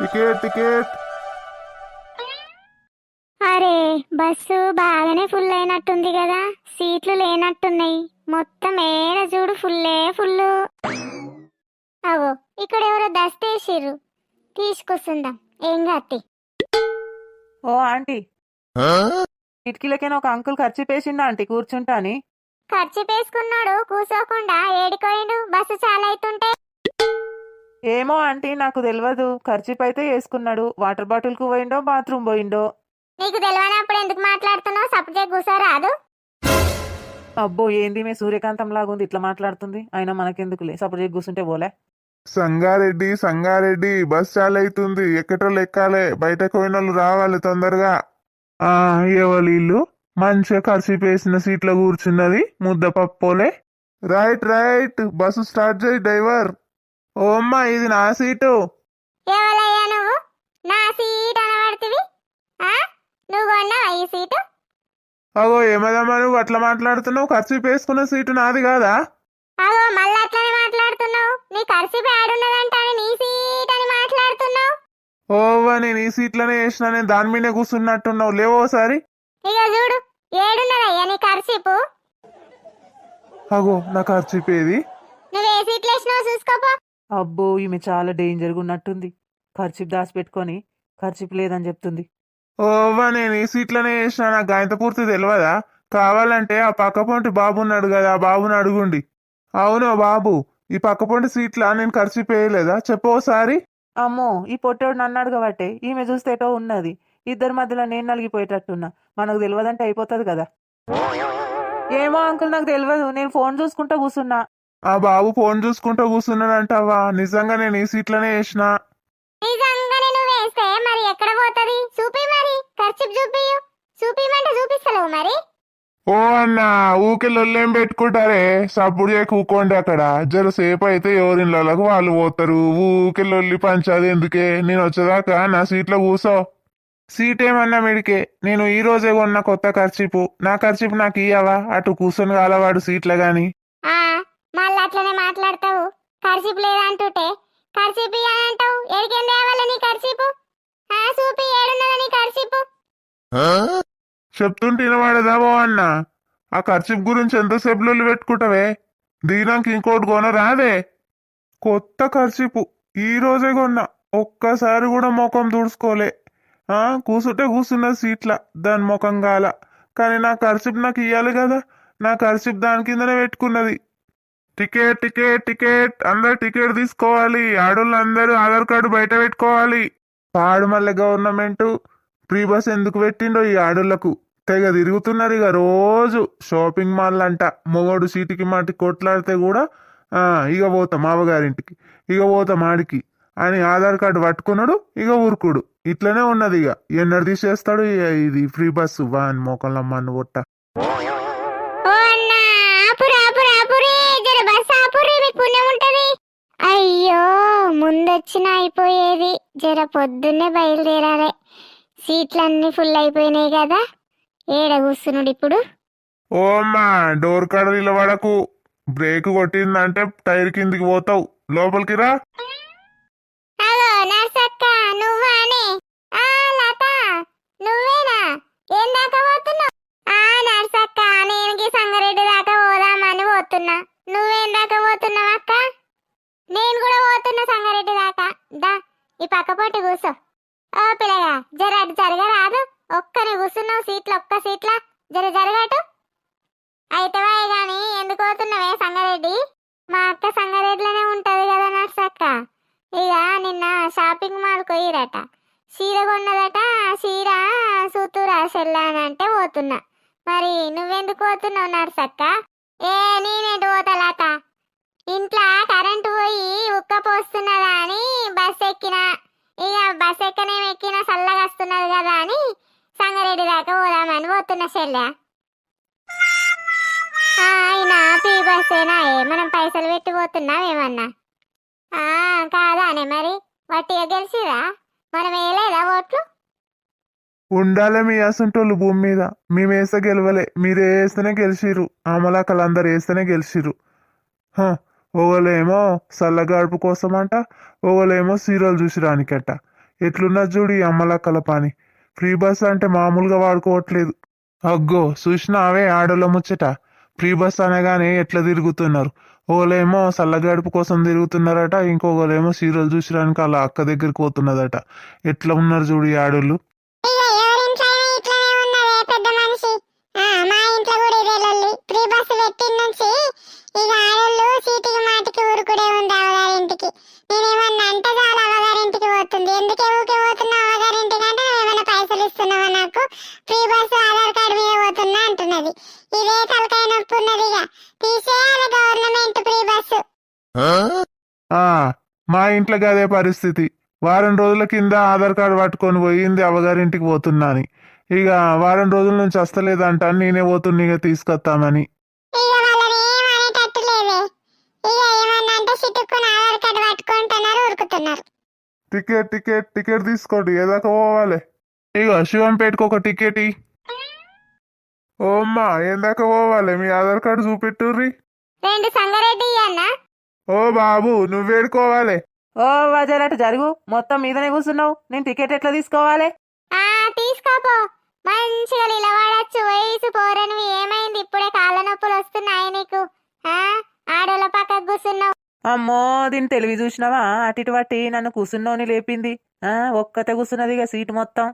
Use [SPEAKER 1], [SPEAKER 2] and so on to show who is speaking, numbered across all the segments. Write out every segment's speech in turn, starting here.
[SPEAKER 1] Ticket ticket
[SPEAKER 2] అరే bus బాగానే full అయినట్టుంది కదా. సీట్లు లేనట్టున్నాయి. మొత్తం ఏడ చూడు ఫుల్లే ఫుల్ అవో ఇక్కడ ఎవరో దస్తేసిర్రు తీసుకొస్తుందాం. ఏం కాత్తి
[SPEAKER 3] ఓ ఆంటీ. కిటికీలకైనా ఒక అంకుల్ ఖర్చు పేసిండా ఆంటీ? కూర్చుంటాని.
[SPEAKER 2] ఖర్చు పేసుకున్నాడు కూసోకుండా ఏడికోయిండు బస్సు చాలా అవుతుంటే.
[SPEAKER 3] ఏమో ఆంటీ నాకు తెలియదు ఖర్చు అయితే వేసుకున్నాడు వాటర్ బాటిల్కు పోయిండో బాత్రూమ్ పోయిండో.
[SPEAKER 2] నీకు తెలియనప్పుడు ఎందుకు మాట్లాడుతున్నావు? సబ్జెక్ట్ కూసోరాదు
[SPEAKER 3] అబ్బో ఏంది? మే సూర్యకాంతం లాగుంది ఇట్లా మాట్లాడుతుంది. అయినా మనకెందుకులే? సపరేట్ కూర్చుంటే పోలే.
[SPEAKER 1] సంగారెడ్డి సంగారెడ్డి బస్ చాలా అవుతుంది ఎక్కటోళ్ళు ఎక్కాలే. బయటకు పోయిన వాళ్ళు రావాలి తొందరగా. ఆ ఇల్లు మంచిగా కలిసి పేసిన సీట్లో కూర్చున్నది. ముద్ద పప్పోలే. Right right. బస్సు స్టార్ట్ చేయి డ్రైవర్. ఓ అమ్మా ఇది నా సీటు.
[SPEAKER 2] ఎవరయ్యా నువ్వు? నా సీట్ అనబడుతుంది? నువ్వు కొన్నావా ఈ సీటు?
[SPEAKER 1] అగో ఏమదమ్మా నువ్వు అట్లా మాట్లాడుతున్నావు? ఖర్చు వేసుకున్న సీటు నాది కాదా?
[SPEAKER 2] అగో మళ్ళీ అట్లనే మాట్లాడుతున్నావు? నీ ఖర్చు పేడున్నదంట నీ సీట్ అని మాట్లాడుతున్నావు?
[SPEAKER 1] ఓవా నేను ఈ సీట్లోనే వేసిన నేను దాని మీదే కూర్చున్నట్టున్నావు. లేవో ఒకసారి
[SPEAKER 2] ఇక చూడు ఏడున్నదయ్యా నీ ఖర్చీపు?
[SPEAKER 1] అగో నా ఖర్చు ఏది
[SPEAKER 2] నువ్వు ఏ సీట్లు వేసినావు చూసుకోపో.
[SPEAKER 3] అబ్బో ఈమె చాలా డేంజర్గా ఉన్నట్టుంది ఖర్చు దాచిపెట్టుకొని ఖర్చు లేదని చెప్తుంది.
[SPEAKER 1] ఓవా నేను ఈ సీట్లోనే వేసిన నాకు గాయంత పూర్తి తెలియదా కావాలంటే ఆ పక్క పొంటి బాబు ఉన్నాడు కదా ఆ బాబుని అడుగుండి. అవును బాబు ఈ పక్క పొంటి సీట్లా నేను ఖర్చు పేయలేదా చెప్పు ఒకసారి
[SPEAKER 3] అమ్మో ఈ పొట్టోడు నన్ను అడగబట్టే ఈమె చూస్తే ఏటో ఉన్నది. ఇద్దరి మధ్యలో నేను నలిగిపోయేటట్టున్నా. మనకు తెలియదంటే అయిపోతుంది కదా. ఏమో అంకుల్ నాకు తెలియదు నేను ఫోన్ చూసుకుంటా కూర్చున్నా
[SPEAKER 1] ఆ బాబు ఫోన్ చూసుకుంటూ కూర్చున్నాడంటావా నిజంగా నేను ఈ సీట్లోనే వేసిన.
[SPEAKER 2] నిజంగానే నువ్వు వేస్తే మరి ఎక్కడ పోతది? చూపి మరి. ఖర్చు చూపియు చూపిమంటే చూపిస్తలేవు మరి.
[SPEAKER 1] ఓ అన్న ఊకే లొల్లేం పెట్టుకుంటారే? సప్పుడు చేయ కూకోండి అక్కడ. జర సేపు అయితే ఎవరిళ్ళకు వాళ్ళు పోతారు. ఊకే లొల్లి పంచాది ఎందుకే? నేను వచ్చేదాకా నా సీట్లో కూసో. సీట్ ఏమన్నా మిడికే? నేను ఈ రోజే కొన్న కొత్త ఖర్చీపు నా ఖర్చీపు నాకు ఇయ్యవా? అటు కూర్చొని కాలవాడు సీట్ల గాని
[SPEAKER 2] మళ్ళీ అట్లనే మాట్లాడతావు. ఖర్చీపు లేదంటుంటే ఖర్చీపు అని అంటావు ఎడికేం తేవాలి నీ ఖర్చీపు ఆ చూపి ఏడున్నదా నీ ఖర్చీపు
[SPEAKER 1] చెప్తుంటే వినవాడదా ఓ అన్న? ఆ ఖర్చీపు గురించి ఎంతసేపు లొల్లి పెట్టుకుంటావే? దిగినాక ఇంకోటి కొన రాదే కొత్త ఖర్చీపు ఈ రోజే కొన్నా. ఒక్కసారి కూడా ముఖం తుడుచుకోలే. ఆ కూసుంటే కూసున్న సీట్ల దాని ముఖం గాల. కానీ నా ఖర్చీపు నాకు ఇయ్యాలి కదా? నా ఖర్చీపు దాని కిందనే పెట్టుకున్నది. Ticket ticket ticket. అందరు టికెట్ తీసుకోవాలి. ఆడోళ్ళు అందరూ ఆధార్ కార్డు బయట పెట్టుకోవాలి. పాడు మళ్ళీ గవర్నమెంట్ ఫ్రీ బస్ ఎందుకు పెట్టిండో ఈ ఆడోళ్ళకు తెగ తిరుగుతున్నారు ఇక రోజు. షాపింగ్ మాల్ అంట మొగోడు సీటుకి మాటి కొట్లాడితే కూడా ఇక పోతాం మామగారింటికి. ఇక పోతాం ఆడికి. అని ఆధార్ కార్డు పట్టుకున్నాడు ఇక ఊరుకుడు. ఇట్లనే ఉన్నది ఇక. ఎన్నడు తీసేస్తాడు ఇది ఫ్రీ బస్సు. వాన్ మోకంలో అని పొట్ట
[SPEAKER 2] అయ్యో ముందొచ్చిన అయిపోయేది. జర పొద్దున్నే బయలుదేరాలి. సీట్లన్నీ ఫుల్ అయిపోయినాయి కదా. ఏడ కూర్చున్నాడు ఇప్పుడు?
[SPEAKER 1] ఓ అమ్మా డోర్ కాడ నిలబడకు. బ్రేక్ కొట్టిందంటే టైర్ కిందికి పోతావు. లోపలికి రా.
[SPEAKER 2] హలో నర్సక్క నువ్వానే ఆ లత నువ్వేనా? ఏం దాకా పోతున్నావు? ఆ నర్సక్క నేను సంగారెడ్డి దాకా పోదామని పోతున్నా నువ్వేం దాకా పోతున్నావు అక్క నేను కూడా పోతున్నా సంగారెడ్డి దాకా దా ఈ కూసో ఓ పిల్లగా జర అటు జరగరాదు ఒక్కని కూసున్నావు సీట్లో ఒక్క సీట్లా? జర జరగటు. అయితే గాని ఎందుకు పోతున్నావే సంగారెడ్డి? మా అక్క సంగారెడ్డిలోనే ఉంటది కదా నర్సక్క. ఇక నిన్న షాపింగ్ మాల్ పోయిరట. చీర కొన్నదట చీర సూతురా సెల్లా అని అంటే పోతున్నా. మరి నువ్వెందుకు పోతున్నావు నర్సక్క? ఏ నేనేంటి పోతలాత? ఇంట్లో పోయి ఉక్క పోస్తున్నదా అని బస్ ఎక్కిన. ఇక బస్ ఎక్కనే ఎక్కిన చల్లగా వస్తున్నది కదా అని సంగారెడ్డి దాకా పోదామని పోతున్నా చెల్లె. అయినా పీ బస్సేనా మనం పైసలు పెట్టి పోతున్నాం ఏమన్నా? ఆ కాదానే మరి? వట్టిగా గెలిచిరా? మనం వేయలేదా ఓట్లు?
[SPEAKER 1] ఉండాలే మీ అసంటోళ్ళు భూమి మీద. మేము వేస్తే గెలవలే. మీరు వేస్తేనే గెలిచిర్రు. ఆమలాకలు అందరు వేస్తేనే గెలిచిర్రు. ఒకలేమో ఒకళ్ళేమో చల్లగాడుపు కోసం అంట ఒకళ్ళేమో సీరియల్ చూసిరానికట ఎట్లున్నా చూడు ఈ అమ్మలక్కల పని ఫ్రీ బస్ అంటే మామూలుగా వాడుకోవట్లేదు. అగ్గో చూసినావే ఆడోళ్ళ ముచ్చట. ఫ్రీ బస్ అనగానే ఎట్లా తిరుగుతున్నారు? ఓలేమో సల్లగడుపు కోసం తిరుగుతున్నారట ఇంకొకలేమో సీరియల్ చూసడానికి అలా అక్క దగ్గరికి పోతున్నదట. ఎట్లా ఉన్నారు చూడు ఈ ఆడోళ్ళు?
[SPEAKER 2] ఇక ఆడోళ్ళు సీటికి మాటికి ఊరుకుడే ఉంది అవ్వగారింటికి. నేనేమన్నా అంటే చాలు అవ్వగారింటికి పోతుంది. ఎందుకే ఊకే పోతున్నా అవ్వగారింటికి అంటే నువ్వేమైనా పైసలు ఇస్తున్నావా నాకు? ఫ్రీ బస్సు ఆధార్ కార్డు మీద పోతున్నా అంటున్నది. ఇదే తలకాయ నొప్పి ఉన్నది ఇక తీసేయాలి గవర్నమెంట్ ఫ్రీ బస్సు.
[SPEAKER 1] ఆ? మా ఇంట్లో అదే పరిస్థితి. వారం రోజుల కింద ఆధార్ కార్డు పట్టుకొని పోయింది అవ్వగారింటికి పోతున్నా అని ఇక వారం రోజుల నుంచి వస్తలేదంట నేనే పోతున్నా ఇక తీసుకొస్తామని
[SPEAKER 2] ఇక ఏమన్నా అంటే సిట్టుకుని ఆధార్ కార్డు పట్టుకుంటున్నారు ఉరుకుతున్నారు.
[SPEAKER 1] టికెట్ టికెట్ టికెట్ తీసుకోండి ఏదాకా పోవాలి? ఇక శివంపేటకు ఒక టికెట్ ఇ. ఓ అమ్మా ఏందాకా పోవాలి? మీ ఆధార్ కార్డు చూపెట్టుర్రి?
[SPEAKER 2] రెండు సంగారెడ్డి అన్న.
[SPEAKER 1] ఓ బాబు నువ్వేడుకోవాలి
[SPEAKER 3] ఓ వజలట జరుగు. మొత్తం మీదనే కూర్చున్నావు. నేను టికెట్ ఎట్లా తీసుకోవాలి?
[SPEAKER 2] ఆ తీసుకోపో. మంచిగా నిలబడచ్చు వయసు పోరనివి. ఏమైంది? ఇప్పుడే కాళ్ళ నొప్పులు వస్తున్నాయి నీకు ఆ? ఆడోళ్ళ పక్కకు కూర్చున్నావు.
[SPEAKER 3] అమ్మో దీని తెలివి చూసినావా? అటు ఇటు పట్టి నన్ను కూర్చున్నోని లేపింది. ఆ ఒక్కతే కూర్చున్నది ఇక సీటు మొత్తం.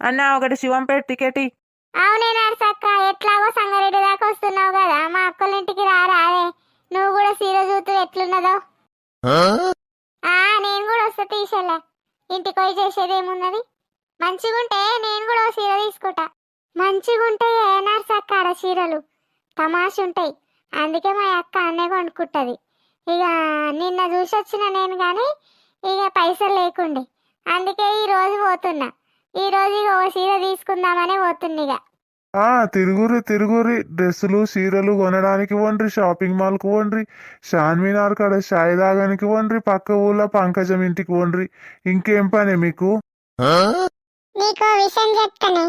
[SPEAKER 3] అన్న ఒకటి శివంపేట టికెట్ ఇ.
[SPEAKER 2] అవునే నర్సక్క ఎట్లాగో సంగారెడ్డి దాకా వస్తున్నావు కదా. మా అక్కల ఇంటికి రారాదే నువ్వు కూడా సీర చూతూ ఎట్లున్నదో. ఆ నేను కూడా వస్తా తీసేలే. ఇంటికి పోయి చేసేది ఏమున్నది? మంచిగుంటే నేను కూడా ఓ చీర తీసుకుంటా. మంచిగుంటాయి ఏ నర్సక్క ఆడ చీరలు తమాష ఉంటాయి అందుకే మా అక్క అన్నే కొనుక్కుంటది. ఇక నిన్న చూసి వచ్చిన నేను కానీ ఇక పైసలు లేకుండే. అందుకే ఈ రోజు పోతున్నా. ఈ రోజు ఇక ఓ చీర తీసుకుందామని పోతున్నా ఇక.
[SPEAKER 1] ఆ తిరుగురి తిరుగురి డ్రెస్సులు చీరలు కొనడానికి వండ్రి షాపింగ్ మాల్కి వండ్రి చార్మినార్ కాడ షాయి దాగానికి వండ్రి పక్క ఊళ్ళో పంకజం ఇంటికి వండ్రి ఇంకేం పని మీకు?
[SPEAKER 2] నీకో విషయం చెప్తానే.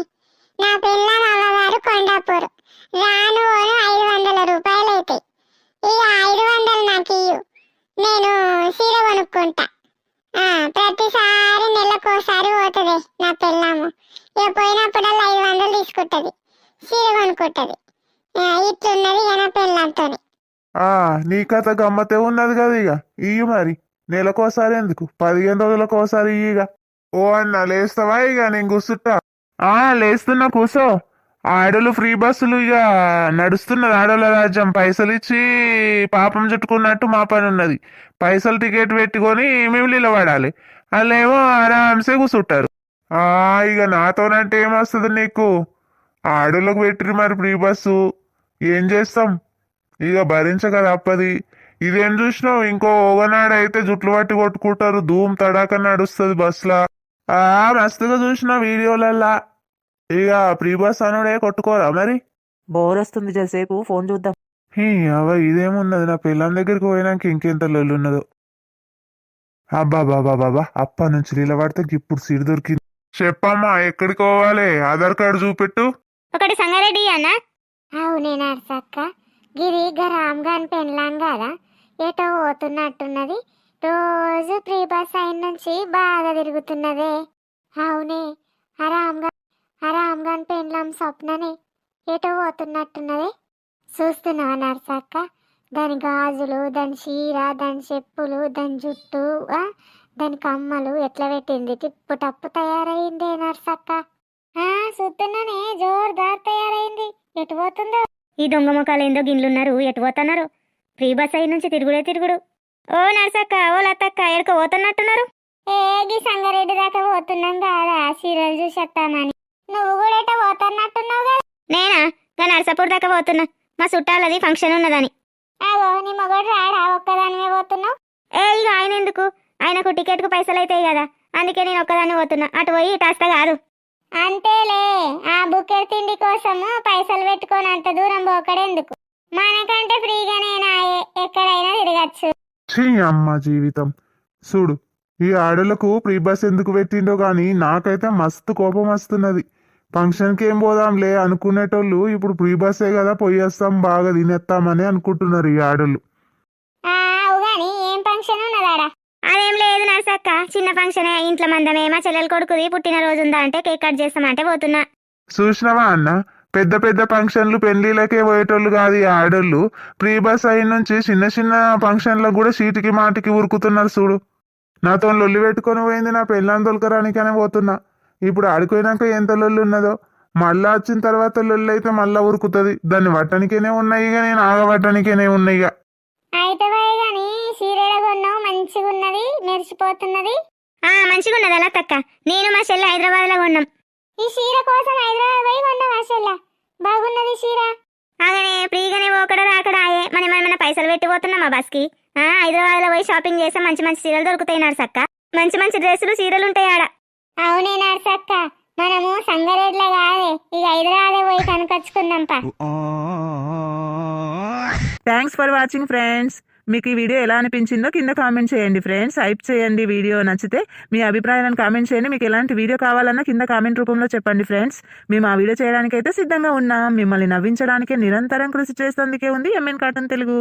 [SPEAKER 2] నా పిల్లల అమ్మగారు కొండాపూర్. రాను ఓను ఐదు వందల రూపాయలు అవుతాయి ఇక ఐదు వందలు నాకు ఇయ్యు నేను చీర కొనుక్కుంటా. ఆ, ప్రతిసారి నెలకోసారి పోతుంది నా పెళ్ళాము. ఇక పోయినప్పుడల్లా ఐదు వందలు తీసుకుంటది. సీర కొనుక్కుంటది. ఆ, ఇట్లున్నది ఇక నా పెళ్ళంతో
[SPEAKER 1] ఆ నీ కథ గమ్మతే ఉన్నది కదా ఇక. ఇయ్యి మరి. నెలకోసారి ఎందుకు? పదిహేను రోజులకోసారి ఇయ్యిగా ఓ అన్న లేస్తావా ఇక? నేను కూర్చుంటా. ఆ లేస్తున్నా కూసో ఆడోళ్ళు ఫ్రీ బస్సులు ఇక నడుస్తున్నది ఆడోళ్ళ రాజ్యం. పైసలు ఇచ్చి పాపం చుట్టుకున్నట్టు మా పని ఉన్నది. పైసలు టికెట్ పెట్టుకొని మేము నిలబడాలి వాళ్ళేమో ఆరామ్సే కూర్చుంటారు ఆ ఇక నాతోనంటే ఏమొస్తుంది నీకు? ఆడోళ్ళకు పెట్టిరు మరి ఫ్రీ బస్సు. ఏం చేస్తాం? ఇక భరించక తప్పది. ఇదేం చూసినావు? ఇంకో ఓగనాడైతే జుట్లు పట్టి కొట్టుకుంటారు. ధూమ్ తడాక నడుస్తుంది బస్లా ఆ మస్తుగా చూసిన వీడియోలల్లా. ఇక ప్రీ బస్ అనుడే కొట్టుకోరా మరి?
[SPEAKER 3] బోర్ వస్తుంది జరసేపు ఫోన్ చూద్దాం.
[SPEAKER 1] హీ అవ ఇదేమున్నది నా పిల్లం దగ్గరికి పోయినాక ఇంకెంత లొల్లున్నదో. అబ్బా బాబా బాబా అప్ప నుంచి నిలబడితే ఇప్పుడు సీట్ దొరికింది. చెప్పమ్మా ఎక్కడికి పోవాలి? ఆధార్ కార్డు చూపెట్టు.
[SPEAKER 2] ఒకటి సంగారెడ్డి అన్న? అవునే నర్సక్క గిరి గరామ్ గాని పెళ్ళాం కదా. ఎటో పోతున్నట్టున్నది. రోజు ప్రీ బస్ అయిన నుంచి బాగా తిరుగుతున్నదే. అవునే అరామ్గా అరామ్ గాని పెళ్ళాం స్వప్ననే ఎటో పోతున్నట్టున్నది. చూస్తున్నావా నర్సక్క? దాని గాజులు దాని చీర దాని చెప్పులు దాని జుట్టు ఆ, దాని కమ్మలు ఎట్లా పెట్టింది? టిప్పు టప్పు తయారైంది నర్సక్క. ఆ చూస్తున్నానే జోర్దార్ తయారైంది. ఎటు పోతుందో? ఈ దొంగ ముఖాలు ఏందో గిన్లున్నారు ఎటు పోతున్నారు? ఫ్రీ బస్ అయి నుంచి తిరుగుడే తిరుగుడు. ఓ నర్సక్క ఓ లతక్క ఎడుక పోతున్నట్టున్నారు. ఏ సంగారెడ్డి దాకా పోతున్నాం కాదా? సీరియల్ చూసేస్తామని నువ్వు కూడా ఎటో పోతున్నట్టున్నావు కదా. నేనా? గా నర్సాపూర్ దాకా పోతున్నా. మా చుట్టాలది ఫంక్షన్ ఉన్నదని. అగో నీ మగడు రాడా? ఒక్కదానివే పోతున్నావు? ఏ ఇక ఆయన ఎందుకు? ఆయనకు టికెట్కు పైసలు అవుతాయి కదా. అందుకే నేను ఒక్కదాన్ని పోతున్నా. అటు పోయి ఇటు వస్తా కాదు. అంతేలే. ఆ బుక్కెట్ తిండి కోసము పైసలు పెట్టుకొని అంత దూరం పోకడెందుకు? మనకంటే ఫ్రీగానే నాయే ఎక్కడైనా తిరగచ్చు.
[SPEAKER 1] ఛీ అమ్మ జీవితం. చూడు ఈ ఆడలకు ప్రీ బస్ ఎందుకు పెట్టిండో గాని నాకైతే మస్తు కోపం వస్తున్నది. ఫంక్షన్కి ఏం పోదాంలే అనుకునేటోళ్ళు ఇప్పుడు ప్రీ బస్సే కదా పోయేస్తాం బాగా తినేస్తామని అనుకుంటున్నారు ఈ ఆడోళ్ళు.
[SPEAKER 2] ఆ, అవు గాని ఏం ఫంక్షన్ ఉన్నదాడా? అదేం లేదు నర్సక్క
[SPEAKER 4] చిన్న ఫంక్షనే. ఇంట్లో మందమే మా చెల్లెల కొడుకుది పుట్టినరోజు ఉందా అంటే కేక్ కట్ చేస్తామంటే పోతున్నా.
[SPEAKER 1] చూసినావా అన్న? పెద్ద పెద్ద ఫంక్షన్లు పెళ్ళిళ్ళకే పోయేటోళ్ళు కాదు ఈ ఆడోళ్ళు. ప్రీ బస్ అయిన నుంచి చిన్న చిన్న ఫంక్షన్లకు కూడా సీటుకి మాటికి ఉరుకుతున్నారు చూడు. నాతో లొల్లి పెట్టుకొని పోయింది నా పెళ్ళాన్ని దొలకరానికనే పోతున్నా. ఇప్పుడు ఆడిపోయినాక ఎంత లొల్లి ఉన్నదో. మళ్ళా వచ్చిన తర్వాత లొల్లి అయితే మళ్ళా ఉరుకుతుంది. దాన్ని పట్టనికేనే ఉన్నాయి ఇక నేను ఆగబట్టనికేనే ఉన్నాయి ఇక.
[SPEAKER 4] అయితే గాని సీరెడ కొన్నావు మంచిగా ఉన్నది మెరిసిపోతున్నది. ఆ మంచిగా ఉన్నది అలా తక్క. నేను మా చెల్లె హైదరాబాద్లో కొన్నాం. ఈ చీర కోసం హైదరాబాద్ పోయి కొన్నాం మా చెల్లె? బాగున్నది చీర అదే ఫ్రీగానే పోకడ రాకడ ఆయే మనం ఏమైనా పైసలు పెట్టి పోతున్నాం మా బస్కి హైదరాబాద్లో పోయి షాపింగ్ చేస్తే మంచి మంచి చీరలు దొరుకుతాయి నర్సక్క? మంచి మంచి డ్రెస్సులు చీరలు ఉంటాయి ఆడ. అవునే నర్సక్క. మనము సంగారెడ్డిలో కాదే ఇక హైదరాబాద్ పోయి కనుకొచ్చుకుందాం పా
[SPEAKER 3] థ్యాంక్స్ ఫర్ వాచింగ్ ఫ్రెండ్స్ మీకు ఈ వీడియో ఎలా అనిపించిందో కింద కామెంట్ చేయండి ఫ్రెండ్స్. హైప్ చేయండి వీడియో నచ్చితే మీ అభిప్రాయాలను కామెంట్ చేయండి. మీకు ఎలాంటి వీడియో కావాలన్నా కింద కామెంట్ రూపంలో చెప్పండి ఫ్రెండ్స్. మేము ఆ వీడియో చేయడానికైతే సిద్ధంగా ఉన్నాం. మిమ్మల్ని నవ్వించడానికే నిరంతరం కృషి చేసేందుకే ఉంది ఎంఎన్ కాటన్ తెలుగు.